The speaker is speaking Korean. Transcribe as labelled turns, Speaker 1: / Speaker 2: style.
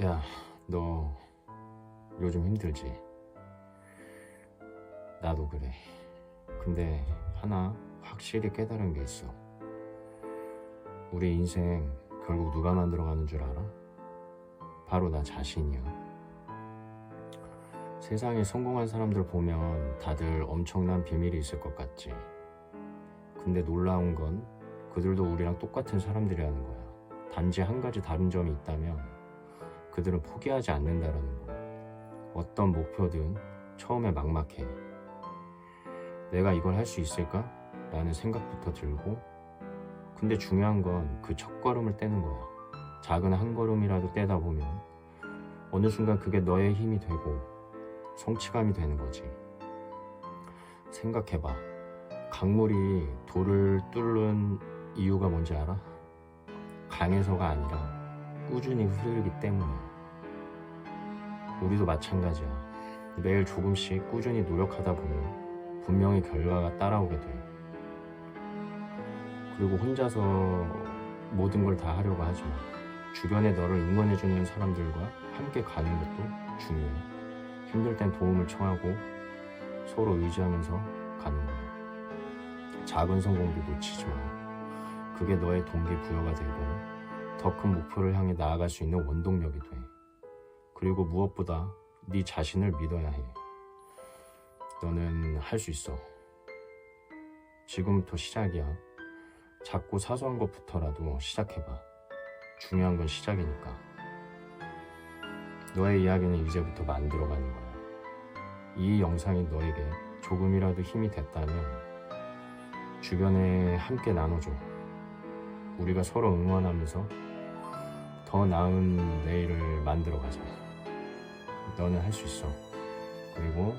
Speaker 1: 야, 너 요즘 힘들지? 나도 그래. 근데 하나 확실히 깨달은 게 있어. 우리 인생 결국 누가 만들어가는 줄 알아? 바로 나 자신이야. 세상에 성공한 사람들 보면 다들 엄청난 비밀이 있을 것 같지. 근데 놀라운 건 그들도 우리랑 똑같은 사람들이라는 거야. 단지 한 가지 다른 점이 있다면 그들은 포기하지 않는다라는 거. 어떤 목표든 처음에 막막해. 내가 이걸 할 수 있을까? 라는 생각부터 들고, 근데 중요한 건 그 첫 걸음을 떼는 거야. 작은 한 걸음이라도 떼다 보면 어느 순간 그게 너의 힘이 되고 성취감이 되는 거지. 생각해봐. 강물이 돌을 뚫는 이유가 뭔지 알아? 강해서가 아니라 꾸준히 흐르기 때문이야. 우리도 마찬가지야. 매일 조금씩 꾸준히 노력하다 보면 분명히 결과가 따라오게 돼. 그리고 혼자서 모든 걸 다 하려고 하지 마. 주변에 너를 응원해주는 사람들과 함께 가는 것도 중요해. 힘들 땐 도움을 청하고 서로 의지하면서 가는 거야. 작은 성공도 놓치지 마. 그게 너의 동기부여가 되고 더 큰 목표를 향해 나아갈 수 있는 원동력이 돼. 그리고 무엇보다 네 자신을 믿어야 해. 너는 할 수 있어. 지금부터 시작이야. 작고 사소한 것부터라도 시작해봐. 중요한 건 시작이니까. 너의 이야기는 이제부터 만들어가는 거야. 이 영상이 너에게 조금이라도 힘이 됐다면 주변에 함께 나눠줘. 우리가 서로 응원하면서 더 나은 내일을 만들어 가자. 너는 할 수 있어. 그리고.